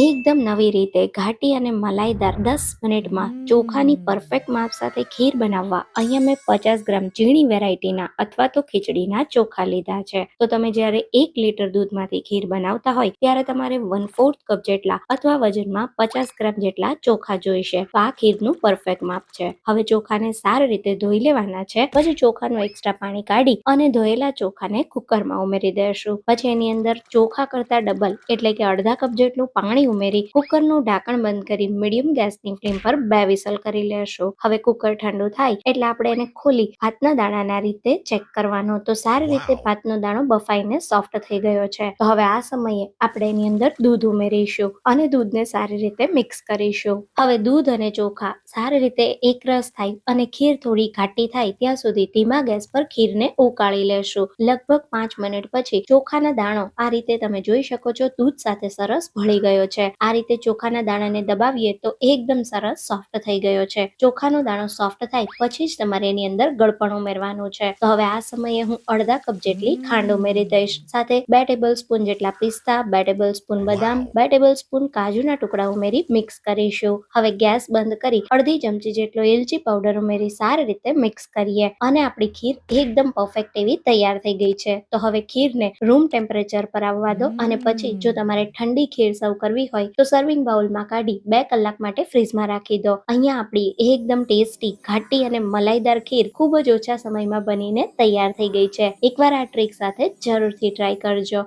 એકદમ નવી રીતે ઘાટી અને મલાઈદાર દસ મિનિટમાં ચોખાની પરફેક્ટ માપ સાથે ખીર બનાવવા. અહીંયા મેં પચાસ ગ્રામ ઝીણી વેરાયટીના અથવા તો ખીચડીના ચોખા લીધા છે. તો તમે જ્યારે એક લીટર દૂધમાંથી ખીર બનાવતા હોય ત્યારે તમારે વન ફોર્થ કપ જેટલા અથવા વજનમાં પચાસ ગ્રામ જેટલા ચોખા જોઈશે. તો આ ખીરનું પરફેક્ટ માપ છે. હવે ચોખાને સારી રીતે ધોઈ લેવાના છે. પછી ચોખાનું એક્સ્ટ્રા પાણી કાઢી અને ધોયેલા ચોખાને કુકરમાં ઉમેરી દેશું. પછી એની અંદર ચોખા કરતા ડબલ એટલે કે અડધા કપ જેટલું પાણી ઉમેરી કુકરનું ઢાંકણ બંધ કરી મીડિયમ ગેસની ફ્લેમ પર બે વિસલ કરી લેશું. હવે કુકર ઠંડુ થાય એટલે આપણે એને ખોલી ભાતના દાણાના રીતે ચેક કરવાનો. તો સારી રીતે ભાતનો દાણો બફાઈને સોફ્ટ થઈ ગયો છે. તો હવે આ સમયે આપણે એની અંદર દૂધ ઉમેરીશું અને દૂધને સારી રીતે મિક્સ કરીશું. હવે દૂધ અને ચોખા સારી રીતે એકરસ થાય અને ખીર થોડી ઘાટી થાય ત્યાં સુધી ધીમા ગેસ પર ખીરને ઉકાળી લેશું. લગભગ પાંચ મિનિટ પછી ચોખાના દાણો આ રીતે તમે જોઈ શકો છો દૂધ સાથે સરસ ભળી ગયો છે. આ રીતે ચોખાના દાણાને દબાવીએ તો એકદમ સરસ સોફ્ટ થઈ ગયો છે. ચોખાનો દાણો સોફ્ટ થાય પછી જ તમારે એની અંદર ગળપણ ઉમેરવાનું છે. તો હવે આ સમયે હું અડધા કપ જેટલી ખાંડ ઉમેરી દઈશ. સાથે બે ટેબલ સ્પૂન જેટલા પિસ્તા બે ટેબલ સ્પૂન બદામ બે ટેબલ સ્પૂન કાજુના ટુકડા ઉમેરી મિક્સ કરીશું. હવે ગેસ બંધ કરી અડધી ચમચી જેટલો એલચી પાવડર ઉમેરી સારી રીતે મિક્સ કરીએ. અને આપણી ખીર એકદમ પરફેક્ટ એવી તૈયાર થઈ ગઈ છે. તો હવે ખીરને રૂમ ટેમ્પરેચર પર આવવા દો અને પછી જો તમારે ઠંડી ખીર સર્વ કરવી હોય તો સર્વિંગ બાઉલમાં કાઢી બે કલાક માટે ફ્રીજમાં રાખી દો. અહીંયા આપણી એકદમ ટેસ્ટી ઘાટી અને મલાઈદાર ખીર ખૂબ જ ઓછા સમયમાં બનીને તૈયાર થઈ ગઈ છે. એકવાર આ ટ્રીક સાથે જરૂરથી ટ્રાય કરજો.